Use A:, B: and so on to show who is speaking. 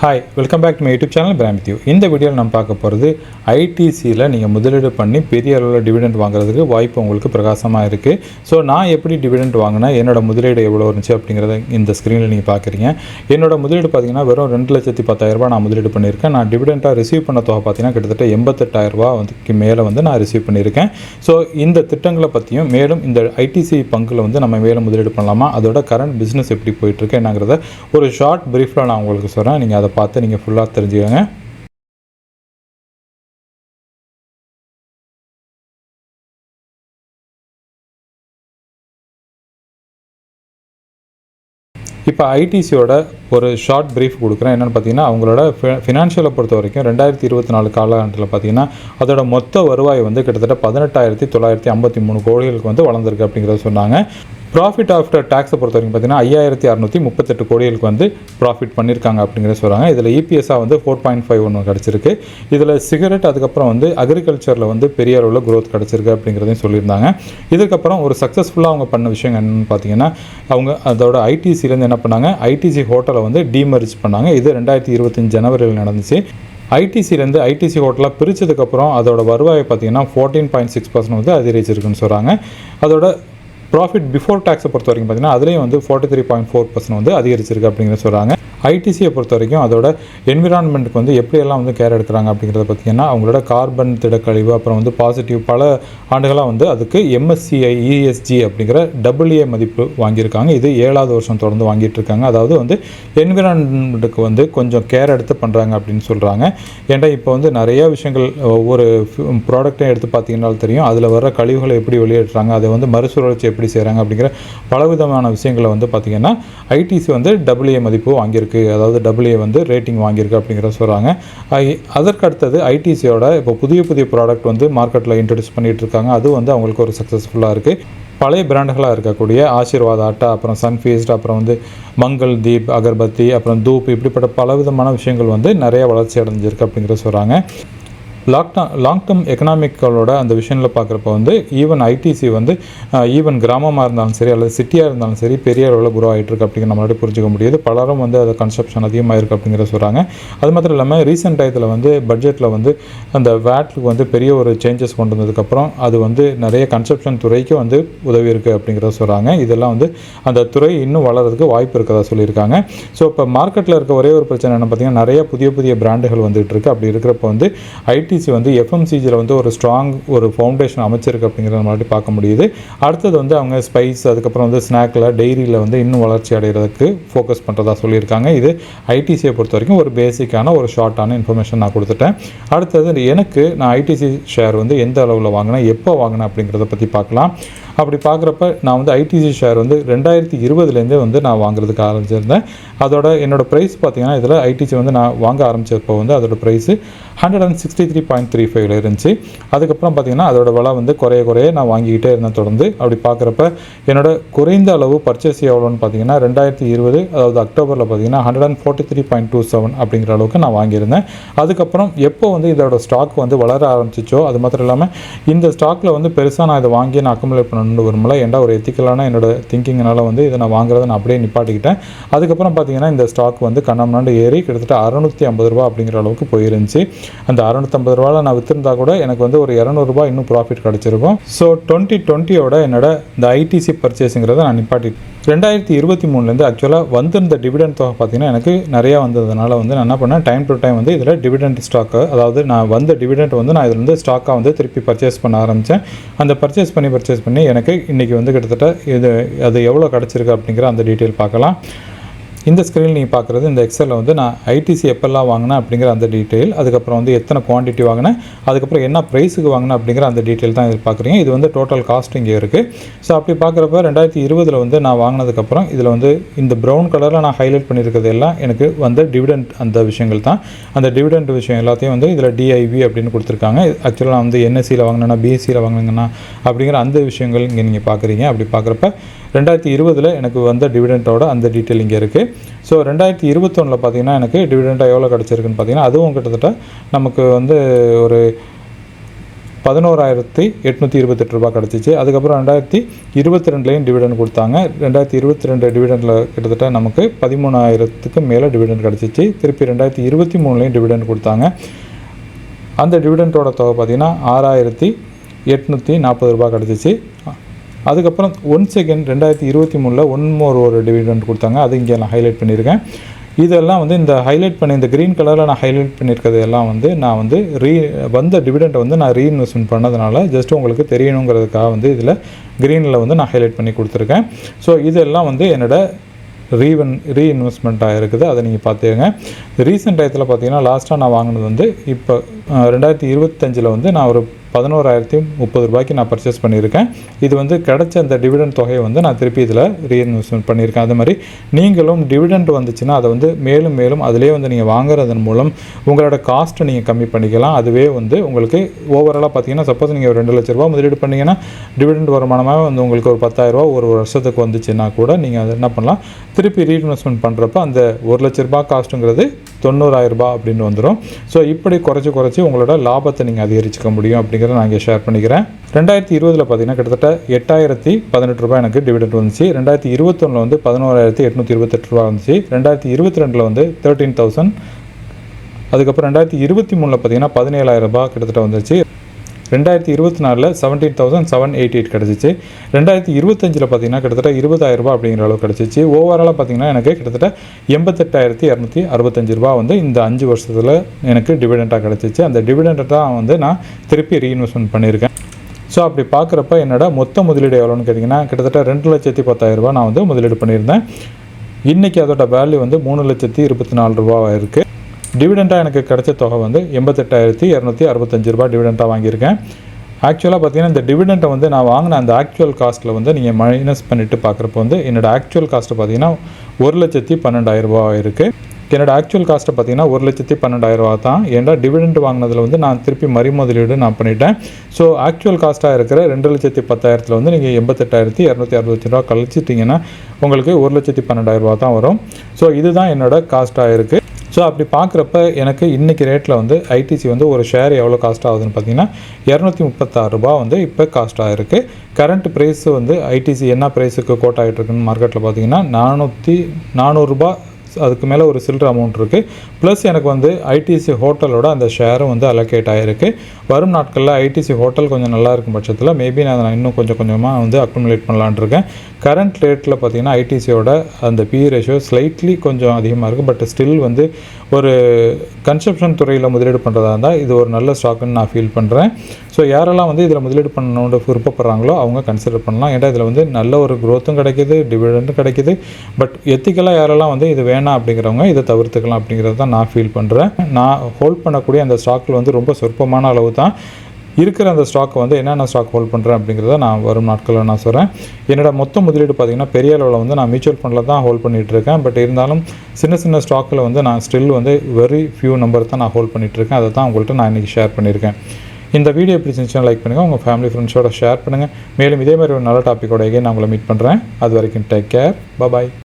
A: Hi welcome back to my YouTube channel பிராமித்யூ இந்த வீடியோவில் நம்ம பார்க்க போகிறது ஐடிசியில் நீங்கள் முதலீடு பண்ணி பெரிய அளவில் டிவிடெண்ட் வாங்குறதுக்கு வாய்ப்பு உங்களுக்கு பிரகாசமாக இருக்குது ஸோ நான் எப்படி டிவிடெண்ட் வாங்கினேன் என்னோட முதலீடு எவ்வளோ இருந்துச்சு அப்படிங்கிறத இந்த ஸ்க்ரீனில் நீங்கள் பார்க்குறீங்க. என்னோட முதலீடு பார்த்தீங்கன்னா வெறும் ரெண்டு லட்சத்தி பத்தாயிரரூபா நான் முதலீடு பண்ணியிருக்கேன். நான் டிவிடெண்ட்டாக ரிசீவ் பண்ண தொகை பார்த்தீங்கன்னா கிட்டத்தட்ட எண்பத்தெட்டாயிரரூபா வந்துக்கு மேலே வந்து நான் ரிசீவ் பண்ணியிருக்கேன். ஸோ இந்த திட்டங்களை பற்றியும் மேலும் இந்த ஐடிசி பங்கில் வந்து நம்ம மேலே முதலீடு பண்ணலாமா? அதோட கரண்ட் பிஸ்னஸ் எப்படி போயிட்டுருக்கு என்னங்கிறத ஒரு ஷார்ட் ப்ரீஃபில் நான் உங்களுக்கு சொல்கிறேன் நீங்கள் அதை பார்த்து நீங்கள் ஃபுல்லாக தெரிஞ்சுக்கோங்க. இப்போ ஐடிசியோட ஒரு ஷார்ட் பிரீஃப் கொடுக்குறேன். என்னென்னு பார்த்தீங்கன்னா அவங்களோட ஃபினான்ஷியலை பொறுத்த வரைக்கும் ரெண்டாயிரத்தி இருபத்தி நாலு காலகட்டத்தில் பார்த்தீங்கன்னா அதோட மொத்த வருவாய் வந்து கிட்டத்தட்ட பதினெட்டாயிரத்தி தொள்ளாயிரத்தி ஐம்பத்தி மூணு கோடிகளுக்கு வந்து வளர்ந்துருக்கு அப்படிங்கிறத சொன்னாங்க. ப்ராஃபிட் ஆஃப்டர் டேக்ஸை பொறுத்த வரைக்கும் பார்த்தீங்கன்னா ஐயாயிரத்தி அறநூற்றி முப்பத்தெட்டு கோடிகளுக்கு வந்து ப்ராஃபிட் பண்ணியிருக்காங்க அப்படிங்கிறத சொல்கிறாங்க இதில் இபிஎஸ்ஸாக வந்து ஃபோர் பாயிண்ட் ஃபைவ் ஒன்று கிடச்சிருக்கு. இதில் சிகரெட் அதுக்கப்புறம் வந்து அக்ரிகல்ச்சரில் வந்து பெரிய அளவில் க்ரோத் கிடச்சிருக்கு அப்படிங்கிறதையும் சொல்லியிருந்தாங்க. இதுக்கப்புறம் ஒரு சக்ஸஸ்ஃபுல்லாக அவங்க பண்ண விஷயம் என்னென்னு பார்த்தீங்கன்னா அவங்க அதோட ஐடிசிலேருந்து என்ன பண்ணாங்க? ஐடிசி ஹோட்டலை வந்து டீமரிச் பண்ணாங்க. இது ரெண்டாயிரத்தி இருபத்தஞ்சு ஜனவரியில் நடந்துச்சு. ஐடிசிலேருந்து ஐடிசி ஹோட்டலாக பிரித்ததுக்கப்புறம் அதோட வருவாயை பார்த்தீங்கன்னா ஃபோர்டீன் பாயிண்ட் சிக்ஸ் பர்சன்ட் வந்து அதிகரிச்சிருக்குன்னு சொல்கிறாங்க அதோட ப்ராஃபிட் பிஃபோர் டேக்ஸை பொறுத்த வரைக்கும் பார்த்தீங்கன்னா அதுலேயும் வந்து forty three point four percent வந்து அதிகரிச்சிருக்கு அப்படிங்கிற சொல்கிறாங்க ஐடிசியை பொறுத்த வரைக்கும் அதோட என்விரான்மெண்ட்டுக்கு வந்து எப்படியெல்லாம் வந்து கேர் எடுக்கிறாங்க அப்படிங்கிறத பார்த்தீங்கன்னா அவங்களோட கார்பன் திடக்கழிவு அப்புறம் வந்து பாசிட்டிவ் பல ஆண்டுகளாக வந்து அதுக்கு எம்எஸ்சிஐ இஎஸ்ஜி அப்படிங்கிற டபுள்ஏ மதிப்பு வாங்கியிருக்காங்க. இது ஏழாவது வருஷம் தொடர்ந்து வாங்கிட்டு இருக்காங்க அதாவது வந்து என்விரான்மெண்ட்டுக்கு வந்து கொஞ்சம் கேர் எடுத்து பண்ணுறாங்க அப்படின்னு சொல்கிறாங்க ஏன்டா இப்போ வந்து நிறைய விஷயங்கள் ஒவ்வொரு ப்ராடக்ட்டையும் எடுத்து பார்த்தீங்கன்னாலும் தெரியும். அதில் வர கழிவுகளை எப்படி வெளியேற்றுறாங்க அதை வந்து மறுசுழற்சி எப்படி செய்கிறாங்க அப்படிங்கிற பலவிதமான விஷயங்களை வந்து பார்த்திங்கன்னா ஐடிசி வந்து டபுள்ஏ மதிப்பு வாங்கியிருக்கு. அதாவது டபுள்ஏ வந்து ரேட்டிங் வாங்கியிருக்கு அப்படிங்கிறத சொல்கிறாங்க அதற்கு அடுத்தது ஐடிசியோட இப்போ புதிய புதிய ப்ராடக்ட் வந்து மார்க்கெட்டில் இன்ட்ரடியூஸ் பண்ணிகிட்டு இருக்காங்க அது வந்து அவங்களுக்கு ஒரு சக்ஸஸ்ஃபுல்லாக இருக்குது பழைய பிராண்டுகளாக இருக்கக்கூடிய ஆசீர்வாத் ஆட்டா அப்புறம் சன்ஃபீஸ்ட் அப்புறம் வந்து மங்கள் தீப் அகர்பத்தி அப்புறம் தூப் இப்படிப்பட்ட பல விதமான விஷயங்கள் வந்து நிறைய வளர்ச்சி அடைஞ்சிருக்கு அப்படிங்கிறத சொல்கிறாங்க லாக்டா லாங் டேர்ம் எக்கனாமிக்களோட அந்த விஷயங்களில் பார்க்குறப்ப வந்து ஈவன் ஐடிசி வந்து ஈவன் கிராமமாக இருந்தாலும் சரி அல்லது சிட்டியாக இருந்தாலும் சரி பெரிய அளவில் குரோ ஆகிட்டு இருக்கு அப்படிங்கிற நம்மளால புரிஞ்சுக்க முடியுது. பலரும் வந்து அது கன்செப்ஷன் அதிகமாக இருக்குது அப்படிங்கிற சொல்கிறாங்க அது மாத்திரம் இல்லாமல் ரீசெண்ட் டயத்தில் வந்து பட்ஜெட்டில் வந்து அந்த வேட்டுக்கு வந்து பெரிய ஒரு சேஞ்சஸ் கொண்டு வந்ததுக்கப்புறம் அது வந்து நிறைய கன்செப்ஷன் துறைக்கு வந்து உதவி இருக்குது அப்படிங்கிறத சொல்கிறாங்க இதெல்லாம் வந்து அந்த துறை இன்னும் வளர்கிறதுக்கு வாய்ப்பு இருக்கிறதா சொல்லியிருக்காங்க. ஸோ இப்போ மார்க்கெட்டில் இருக்க ஒரே ஒரு பிரச்சனை என்ன பார்த்தீங்கன்னா நிறைய புதிய புதிய பிராண்டுகள் வந்துகிட்டு இருக்கு. அப்படி இருக்கிறப்ப வந்து ஐடி ஐடிசி வந்து எஃப்எம்சிஜியில் வந்து ஒரு ஸ்ட்ராங் ஒரு ஃபவுண்டேஷன் அமைச்சிருக்கு அப்படிங்கிறத மாதிரி பார்க்க முடியுது. அடுத்தது வந்து அவங்க ஸ்பைஸ் அதுக்கப்புறம் வந்து ஸ்நாக்கில் டெய்ரியில் வந்து இன்னும் வளர்ச்சி அடைகிறதுக்கு ஃபோக்கஸ் பண்ணுறதா சொல்லியிருக்காங்க. இது ஐடிசியை பொறுத்த வரைக்கும் ஒரு பேசிக்கான ஒரு ஷார்ட்டான இன்ஃபர்மேஷன் நான் கொடுத்துட்டேன். அடுத்தது எனக்கு நான் ஐடிசி ஷேர் வந்து எந்த அளவில் வாங்கினேன் எப்போ வாங்கினேன் அப்படிங்கிறத பற்றி பார்க்கலாம். அப்படி பார்க்குறப்ப நான் வந்து ஐடிசி ஷேர் வந்து ரெண்டாயிரத்தி இருபதுலேருந்தே வந்து நான் வாங்குறதுக்கு ஆரம்பிச்சிருந்தேன். அதோட என்னோடய ப்ரைஸ் பார்த்தீங்கன்னா இதில் ஐடிசி வந்து நான் வாங்க ஆரம்பிச்சப்போ வந்து அதோடய price hundred and sixty three point three ஃபைவ்ல இருந்துச்சு. அதுக்கப்புறம் பார்த்தீங்கன்னா அதோட விலை வந்து குறைய குறைய நான் வாங்கிக்கிட்டே இருந்தேன் தொடர்ந்து. அப்படி பார்க்குறப்ப என்னோட குறைந்த அளவு பர்ச்சேஸ் எவ்வளோன்னு பார்த்தீங்கன்னா ரெண்டாயிரத்தி இருபது அதாவது அக்டோபரில் பார்த்தீங்கன்னா hundred and forty three point two seven அப்படிங்கிற அளவுக்கு நான் வாங்கியிருந்தேன். அதுக்கப்புறம் எப்போ வந்து இதோட ஸ்டாக் வந்து வளர ஆரம்பிச்சிச்சோ அது மாத்திரம் இல்லாமல் இந்த ஸ்டாக்கில் வந்து பெருசாக நான் இதை வாங்கி நான் அக்குமுலேட் பண்ணணும்னு விரும்பல. ஏன்டா ஒரு எத்திக்கலான என்னோட திங்கிங்னால வந்து இதை நான் வாங்குறதை நான் அப்படியே நிப்பாட்டிக்கிட்டேன். அதுக்கப்புறம் பார்த்தீங்கன்னா இந்த ஸ்டாக் வந்து கண்ணம்னாண்டு ஏறி கிட்டத்தட்ட அறநூற்றி ஐம்பது ரூபா அப்படிங்கிற அளவுக்கு போயிருந்துச்சு. அந்த அறநூற்றம்பது ரூபாவில் நான் விற்றுருந்தா கூட எனக்கு வந்து ஒரு இரநூறுபா இன்னும் ப்ராஃபிட் கிடச்சிருக்கும். ஸோ டுவெண்ட்டி டுவெண்ட்டியோட என்னோட இந்த ஐடிசி பர்ச்சேஸுங்கிறத நான் நிப்பாட்டி ரெண்டாயிரத்தி இருபத்தி மூணுலேருந்து ஆக்சுவலாக வந்திருந்த டிவிடெண்ட் தொகை பார்த்தீங்கன்னா எனக்கு நிறையா வந்ததுனால வந்து நான் என்ன பண்ணேன் டைம் டு டைம் வந்து இதில் டிவிடெண்ட் ஸ்டாக்கு அதாவது நான் வந்த டிவிடெண்ட் வந்து நான் இதில் வந்து ஸ்டாக்காக வந்து திருப்பி பர்ச்சேஸ் பண்ண ஆரம்பித்தேன் அந்த பர்ச்சேஸ் பண்ணி பர்ச்சேஸ் பண்ணி எனக்கு இன்றைக்கி வந்து கிட்டத்தட்ட இது அது எவ்வளோ கிடச்சிருக்கு அப்படிங்கிற அந்த டீட்டெயில் பார்க்கலாம். இந்த ஸ்க்ரீனில் நீங்கள் பார்க்குறது இந்த எக்ஸலில் வந்து நான் ஐடிசி எப்பெல்லாம் வாங்கினேன் அப்படிங்கிற அந்த டீட்டெயில் அதுக்கப்புறம் வந்து எத்தனை குவான்டிட்டி வாங்கினேன் அதுக்கப்புறம் என்ன ப்ரைஸுக்கு வாங்கினேன் அப்படிங்கிற அந்த டீட்டெயில் தான் இதில் பார்க்குறீங்க இது வந்து டோட்டல் காஸ்ட் இங்கே இருக்குது ஸோ அப்படி பார்க்குறப்ப ரெண்டாயிரத்தி இருபதில் வந்து நான் வாங்கினதுக்கப்புறம் இதில் வந்து இந்த ப்ரௌன் கலரில் நான் ஹைலைட் பண்ணியிருக்கிறது எல்லாம் எனக்கு வந்து டிவிடெண்ட் அந்த விஷயங்கள் தான். அந்த டிவிடெண்ட் விஷயம் எல்லாத்தையும் வந்து இதில் டிஐவி அப்படின்னு கொடுத்துருக்காங்க. ஆக்சுவலாக நான் வந்து என்எஸ்சியில் வாங்கினேன்னா பிஎஸ்சியில் வாங்கினேங்கன்னா அப்படிங்கிற அந்த விஷயங்கள் இங்கே நீங்கள் பார்க்குறீங்க அப்படி பார்க்குறப்ப ரெண்டாயிரத்தி இருபதில் எனக்கு வந்த டிவிடெண்ட்டோட அந்த டீட்டெயில் இங்கே இருக்குது ஸோ ரெண்டாயிரத்தி இருபத்தொன்னில் பார்த்தீங்கன்னா எனக்கு டிவிடெண்ட்டாக எவ்வளோ கிடச்சிருக்குன்னு பார்த்தீங்கன்னா அதுவும் கிட்டத்தட்ட நமக்கு வந்து ஒரு பதினோராயிரத்தி எட்நூற்றி இருபத்தெட்டு ரூபா கிடச்சிச்சு. அதுக்கப்புறம் ரெண்டாயிரத்தி இருபத்தி ரெண்டுலேயும் டிவிடெண்ட் கொடுத்தாங்க. ரெண்டாயிரத்தி இருபத்தி ரெண்டு டிவிடெண்டில் கிட்டத்தட்ட நமக்கு பதிமூணாயிரத்துக்கு மேலே டிவிடெண்ட் கிடச்சிச்சு. திருப்பி ரெண்டாயிரத்தி இருபத்தி மூணுலேயும் டிவிடெண்ட் கொடுத்தாங்க. அந்த டிவிடெண்ட்டோட தொகை பார்த்திங்கன்னா ஆறாயிரத்தி எட்நூற்றி நாற்பது ரூபா கிடச்சிச்சு. அதுக்கப்புறம் ஒன் செகண்ட் ரெண்டாயிரத்தி இருபத்தி மூணில் ஒன் மோர் ஒரு டிவிடெண்ட் கொடுத்தாங்க. அது இங்கே நான் ஹைலைட் பண்ணியிருக்கேன். இதெல்லாம் வந்து இந்த ஹைலைட் பண்ணி இந்த க்ரீன் கலரில் நான் ஹைலைட் பண்ணியிருக்கிறது எல்லாம் வந்து நான் வந்து ரீ வந்த டிவிடெண்ட்டை வந்து நான் ரீஇன்வெஸ்ட்மெண்ட் பண்ணதுனால ஜஸ்ட் உங்களுக்கு தெரியணுங்கிறதுக்காக வந்து இதில் க்ரீனில் வந்து நான் ஹைலைட் பண்ணி கொடுத்துருக்கேன். ஸோ இதெல்லாம் வந்து என்னோட ரீவன் ரீஇன்வெஸ்ட்மெண்ட்டாக இருக்குது. அதை நீங்கள் பார்த்துக்கங்க. ரீசெண்ட் டயத்தில் பார்த்தீங்கன்னா லாஸ்ட்டாக நான் வாங்கினது வந்து இப்போ ரெண்டாயிரத்தி இருபத்தஞ்சில் வந்து நான் ஒரு பதினோராயிரத்தி முப்பது ரூபாய்க்கு நான் பர்ச்சேஸ் பண்ணியிருக்கேன். இது வந்து கிடைச்ச அந்த டிவிடெண்ட் தொகையை வந்து நான் திருப்பி இதில் ரீஇன்வெஸ்ட்மெண்ட் பண்ணியிருக்கேன். அது மாதிரி நீங்களும் டிவிடெண்ட் வந்துச்சுன்னா அதை வந்து மேலும் மேலும் அதிலே வந்து நீங்கள் வாங்குறதன் மூலம் உங்களோட காஸ்ட்டை நீங்கள் கம்மி பண்ணிக்கலாம். அதுவே வந்து உங்களுக்கு ஓவராலாக பார்த்தீங்கன்னா சப்போஸ் நீங்கள் ஒரு ரெண்டு லட்ச ரூபா முதலீடு பண்ணீங்கன்னா டிவிடெண்ட் வருமானமாக வந்து உங்களுக்கு ஒரு பத்தாயிரரூபா ஒரு வருஷத்துக்கு வந்துச்சுன்னா கூட நீங்கள் அதை என்ன பண்ணலாம்? திருப்பி ரீஇன்வெஸ்ட்மெண்ட் பண்ணுறப்ப அந்த ஒரு லட்ச ரூபா காஸ்ட்டுங்கிறது தொண்ணூறாயிரம் ரூபாய் அப்படின்னு வந்துடும் ஸோ இப்படி குறைச்சி குறைச்சி உங்களோட லாபத்தை நீங்கள் அதிகரிச்சுக்க முடியும் அப்படிங்கிறத நான் இங்கே ஷேர் பண்ணிக்கிறேன். ரெண்டாயிரத்தி இருபதில் பார்த்தீங்கன்னா கிட்டத்தட்ட எட்டாயிரத்தி பதினெட்டு ரூபாய் எனக்கு டிவிடெண்ட் வந்துச்சு. ரெண்டாயிரத்தி இருபத்தொன்னில் வந்து பதினோராயிரத்தி எட்நூற்றி இருபத்தெட்டு ரூபா வந்துச்சு. ரெண்டாயிரத்தி இருபத்தி ரெண்டில் வந்து தேர்ட்டீன் தௌசண்ட் அதுக்கப்புறம் ரெண்டாயிரத்தி இருபத்தி மூணில் பார்த்தீங்கன்னா பதினேழாயிரம் ரூபாய் கிட்டத்தட்ட வந்துச்சு ரெண்டாயிரத்தி இருபத்தி நாலில் seventeen thousand seven eighty eight கிடச்சிச்சு. ரெண்டாயிரத்தி இருபத்தஞ்சில் பார்த்தீங்கன்னா கிட்டத்தட்ட இருபதாயிரம் ரூபாய் அப்படிங்கிற அளவு கிடச்சிச்சு. ஓவராலாக பார்த்தீங்கன்னா எனக்கு கிட்டத்தட்ட எண்பத்தெட்டாயிரத்தி இரநூத்தி அறுபத்தஞ்சு ரூபா வந்து இந்த அஞ்சு வருஷத்தில் எனக்கு டிவிடெண்ட்டாக கிடச்சிச்சு. அந்த டிவிடெண்ட்டை தான் வந்து நான் திருப்பி ரீஇன்வெஸ்ட்மெண்ட் பண்ணியிருக்கேன். ஸோ அப்படி பார்க்குறப்ப என்னோட மொத்த முதலீடு எவ்வளோன்னு கேட்டிங்கன்னா கிட்டத்தட்ட ரெண்டு லட்சத்தி பத்தாயிரரூபா நான் வந்து முதலீடு பண்ணியிருந்தேன். இன்றைக்கி அதோட வேல்யூ வந்து மூணு லட்சத்தி இருபத்தி நாலு ரூபாவாக இருக்குது டிவிடெண்ட்டாக எனக்கு கிடைச்ச தொகை வந்து எண்பத்தெட்டாயிரத்தி இரநூத்தி அறுபத்தஞ்சு ரூபா டிவிடெண்ட்டாக வாங்கியிருக்கேன். ஆக்சுவலாக பார்த்தீங்கன்னா இந்த டிவிடெண்ட்டை வந்து நான் வாங்கின அந்த ஆக்சுவல் காஸ்ட்டில் வந்து நீங்கள் மைனஸ் பண்ணிவிட்டு பார்க்குறப்போ வந்து என்னோடய ஆக்சுவல் காஸ்ட்டு பார்த்தீங்கன்னா ஒரு லட்சத்தி பன்னெண்டாயிரம் ரூபாய் இருக்குது என்னோடய ஆக்சுவல் காஸ்ட்டை பார்த்தீங்கன்னா ஒரு லட்சத்தி பன்னெண்டாயிரம் ரூபா தான். ஏன்டா டிவிடெண்ட் வாங்கினதில் வந்து நான் திருப்பி மறுமுதலீடு நான் பண்ணிட்டேன். ஸோ ஆக்சுவல் காஸ்ட்டாக இருக்கிற ரெண்டு லட்சத்தி பத்தாயிரத்தில் வந்து நீங்கள் எண்பத்தெட்டாயிரத்தி இரநூத்தி அறுபத்தஞ்சு ரூபா கழிச்சிட்டிங்கன்னா உங்களுக்கு ஒரு லட்சத்தி பன்னெண்டாயிரம் ரூபா தான் வரும். ஸோ இதுதான் என்னோடய காஸ்ட்டாக இருக்குது ஸோ அப்படி பார்க்குறப்ப எனக்கு இன்றைக்கி ரேட்டில் வந்து ஐடிசி வந்து ஒரு ஷேர் எவ்வளோ காஸ்ட் ஆகுதுன்னு பார்த்தீங்கன்னா இரநூத்தி முப்பத்தாறு ரூபா வந்து இப்போ காஸ்ட்டாக இருக்குது கரண்ட் ப்ரைஸ் வந்து ஐடிசி என்ன ப்ரைஸுக்கு கோட் ஆகிட்டு இருக்குன்னு மார்க்கெட்டில் பார்த்தீங்கன்னா நானூற்றி நானூறுரூபா அதுக்கு மேலே ஒரு சில்லற அமௌண்ட் இருக்குது ப்ளஸ் எனக்கு வந்து ஐடிசி ஹோட்டலோட அந்த ஷேரும் வந்து அலோகேட் ஆகிருக்கு வரும் நாட்களில் ஐடிசி ஹோட்டல் கொஞ்சம் நல்லா இருக்கும் பட்சத்தில் மேபி நான் இன்னும் கொஞ்சம் கொஞ்சமாக வந்து அக்குமுலேட் பண்ணலான்னு இருக்கேன். கரண்ட் ரேட்டில் பார்த்தீங்கன்னா ஐடிசியோட அந்த பி ரேஷியோ ஸ்லைட்லி கொஞ்சம் அதிகமாக இருக்குது பட் ஸ்டில் வந்து ஒரு கன்ஸ்ட்ரக்ஷன் துறையில் முதலீடு பண்ணுறதா இருந்தால் இது ஒரு நல்ல ஸ்டாக்குன்னு நான் ஃபீல் பண்ணுறேன் ஸோ யாரெல்லாம் வந்து இதில் முதலீடு பண்ணணும்னு விருப்பப்படுறாங்களோ அவங்க கன்சிடர் பண்ணலாம். ஏன்னா இதில் வந்து நல்ல ஒரு க்ரோத்தும் கிடைக்கிது டிவிடெண்டும் கிடைக்கிது. பட் எத்திக்கலாக யாரெல்லாம் வந்து இது வேணும் அப்படிங்கிறவங்க இதை தவிர்த்துக்கலாம் அப்படிங்கிறது தான் நான் ஃபீல் பண்ணுறேன் நான் ஹோல்ட் பண்ணக்கூடிய அந்த ஸ்டாக்கில் வந்து ரொம்ப சொற்பமான அளவு தான் இருக்கிற அந்த ஸ்டாக்கை வந்து என்னென்ன ஸ்டாக் ஹோல்ட் பண்ணுறேன் அப்படிங்கிறத நான் வரும் நாட்களில் நான் சொல்கிறேன் என்னோட மொத்த முதலீடு பார்த்தீங்கன்னா பெரிய அளவில் வந்து நான் மியூச்சுவல் ஃபண்டில் தான் ஹோல்ட் பண்ணிகிட்ருக்கேன் பட் இருந்தாலும் சின்ன சின்ன ஸ்டாக்கில் வந்து நான் ஸ்டில் வந்து வெரி ஃபியூ நம்பர் தான் நான் ஹோல்ட் பண்ணிகிட்டு இருக்கேன். அதை தான் உங்கள்கிட்ட நான் இன்றைக்கி ஷேர் பண்ணியிருக்கேன். இந்த வீடியோ பிடிச்சிருந்துச்சுன்னா லைக் பண்ணுங்கள் உங்கள் ஃபேமிலி ஃப்ரெண்ட்ஸோட ஷேர் பண்ணுங்கள் மேலும் இதே மாதிரி ஒரு நல்ல டாப்பிக்கோடையே நான் உங்களை மீட் பண்ணுறேன் அது வரைக்கும் டேக் கேர் பாய்